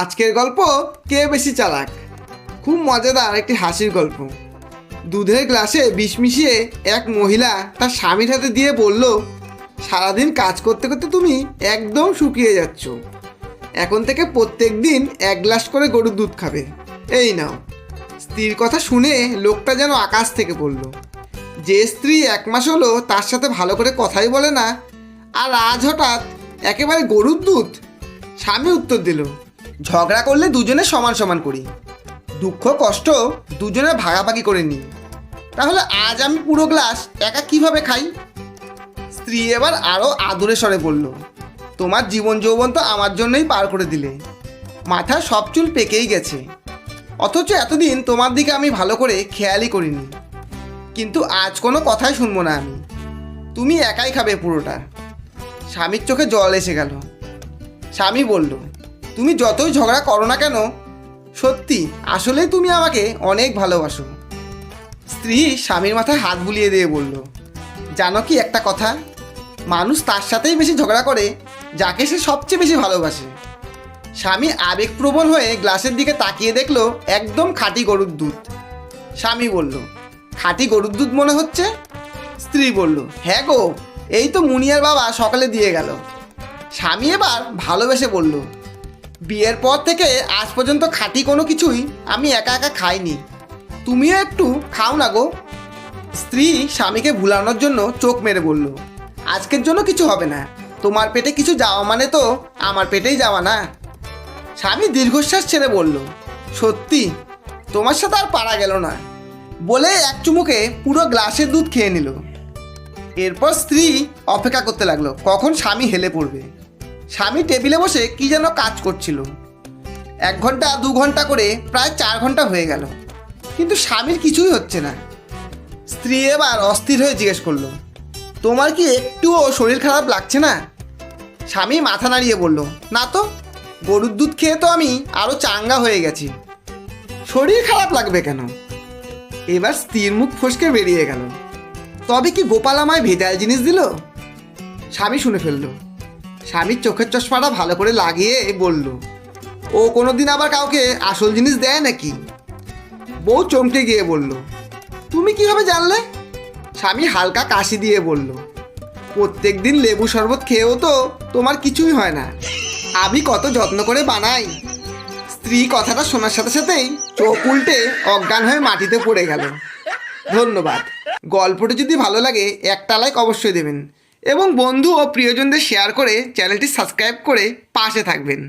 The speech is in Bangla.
আজকের গল্প কে বেশি চালাক? খুব মজাদার একটি হাসির গল্প। দুধের গ্লাসে বিষ মিশিয়ে এক মহিলা তার স্বামীর হাতে দিয়ে বলল, সারাদিন কাজ করতে করতে তুমি একদম শুকিয়ে যাচ্ছ। এখন থেকে প্রত্যেক দিন এক গ্লাস করে গরুর দুধ খাবে। এই নাও। স্ত্রীর কথা শুনে লোকটা যেন আকাশ থেকে পড়ল। যে স্ত্রী এক মাস হলো তার সাথে ভালো করে কথাই বলে না, আর আজ হঠাৎ একেবারে গরুর দুধ? স্বামী উত্তর দিল ঝগড়া করলে দুজনে সমান সমান করি। দুঃখ, কষ্ট দুজনে ভাগাভাগি করে নিই। তাহলে আজ আমি পুরো গ্লাস একা কীভাবে খাই? স্ত্রী এবার আরও আদুরে স্বরে বলল, তোমার জীবন যৌবন তো আমার জন্যই পার করে দিলে। মাথা সব চুল পেকেই গেছে। অথচ এতদিন তোমার দিকে আমি ভালো করে খেয়ালই করিনি। কিন্তু আজ কোনো কথাই শুনব না আমি। তুমি একাই খাবে পুরোটা। স্বামীর চোখে জল এসে গেল। স্বামী বলল তুমি যতই ঝগড়া করো না কেন, সত্যি, আসলেই তুমি আমাকে অনেক ভালোবাসো। স্ত্রী স্বামীর মাথায় হাত বুলিয়ে দিয়ে বলল, জানো কি একটা কথা? মানুষ তার সাথেই বেশি ঝগড়া করে, যাকে সে সবচেয়ে বেশি ভালোবাসে। স্বামী আবেগপ্রবণ হয়ে গ্লাসের দিকে তাকিয়ে দেখল একদম খাঁটি গরুর দুধ। স্বামী বলল, খাঁটি গরুর দুধ মনে হচ্ছে? স্ত্রী বলল হ্যাঁ গো, এই তো মুনিয়ার বাবা সকালে দিয়ে গেল। স্বামী এবার ভালোবেসে বলল বিয়ের পর থেকে আজ পর্যন্ত খাঁটি কোনো কিছুই আমি একা একা খাইনি। তুমিও একটু খাও না গো। স্ত্রী স্বামীকে ভুলানোর জন্য চোখ মেরে বলল, আজকের জন্য কিছু হবে না। তোমার পেটে কিছু যাওয়া মানে তো আমার পেটেই যাওয়া না। স্বামী দীর্ঘশ্বাস ছেড়ে বলল, সত্যি, তোমার সাথে আর পারা গেল না। বলে এক চুমুকে পুরো গ্লাসের দুধ খেয়ে নিল। এরপর স্ত্রী অপেক্ষা করতে লাগল, কখন স্বামী হেলে পড়বে। স্বামী টেবিলে বসে কি যেন কাজ করছিল। এক ঘণ্টা, দু ঘণ্টা করে প্রায় চার ঘণ্টা হয়ে গেল। কিন্তু স্বামীর কিছুই হচ্ছে না। স্ত্রী এবার অস্থির হয়ে জিজ্ঞেস করল, তোমার কি একটুও শরীর খারাপ লাগছে না? স্বামী মাথা নাড়িয়ে বলল, না তো, গরুর দুধ খেয়ে তো আমি আরও চাঙ্গা হয়ে গেছি। শরীর খারাপ লাগবে কেন? এবার স্ত্রীর মুখ ফসকে বেরিয়ে গেল। তবে কি গোপাল আমায় ভেজাল জিনিস দিল? স্বামী শুনে ফেলল স্বামীর চোখের চশমাটা ভালো করে লাগিয়ে বলল, ও কোনো দিন আবার কাউকে আসল জিনিস দেয় নাকি? বউ চমকে গিয়ে বলল, তুমি কীভাবে জানলে? স্বামী হালকা কাশি দিয়ে বলল, প্রত্যেক দিন লেবু শরবত খেয়েও তো তোমার কিছুই হয় না। আমি কত যত্ন করে বানাই। স্ত্রী কথাটা শোনার সাথে সাথেই চোখ উল্টে অজ্ঞান হয়ে মাটিতে পড়ে গেল। ধন্যবাদ। গল্পটি যদি ভালো লাগে, একটা লাইক অবশ্যই দেবেন। এবং বন্ধু ও প্রিয়জনদের শেয়ার করে চ্যানেলটি সাবস্ক্রাইব করে পাশে থাকবেন।